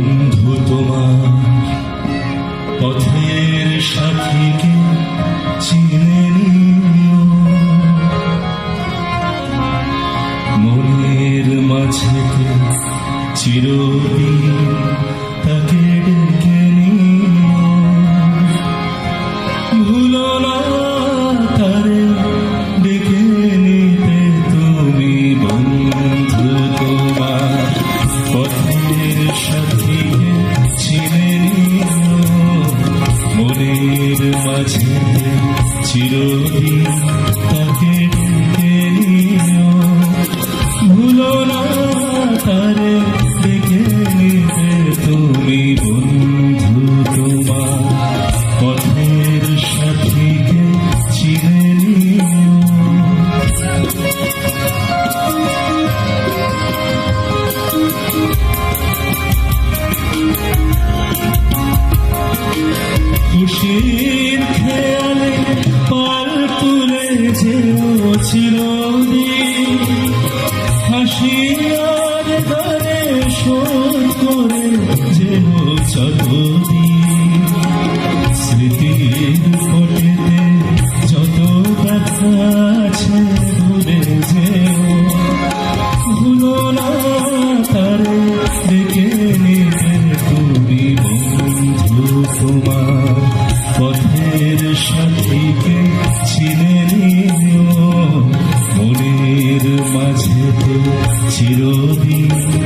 বন্ধু তোমার, পথের সাথীকে চিনে মনের মাঝেতে চিরদিন তাকে ডেকে নিও। ভুলো তুমি বন্ধু তোমার, পথের সাথী Thank. সাথীকে চিনে নিও মনের মাঝে চিরদিন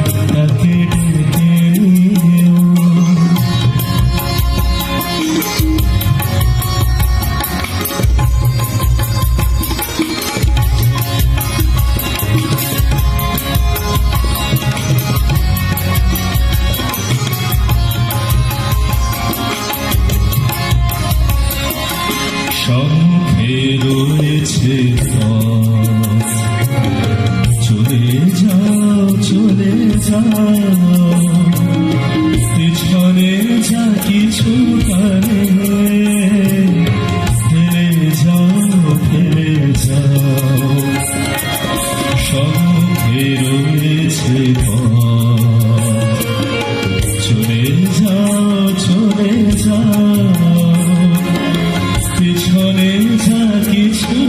সম্মুখে রয়েছে চলে যাও চলে যাও। পিছনে যা কিছু কানে ফেলে যাও ফেলে যাও। সম্মুখে রয়েছে পথ। মনে যা কিছু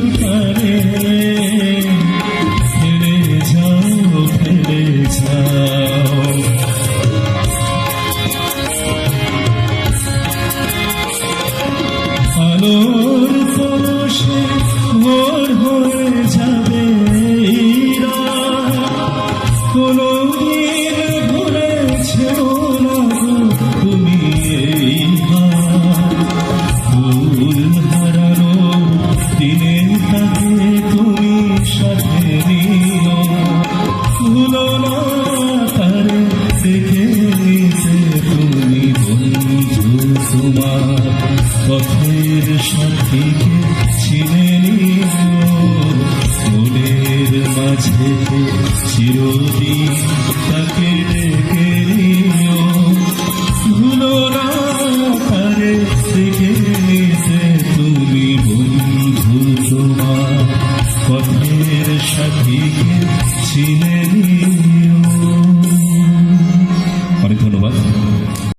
তোমার পথের সাথীকে চিনে মনের মাঝে চিরদিন তাকে ডেকে নিও ভুলো না তারে দেখে নিতে তুমি বন্ধু সাথীকে চিনে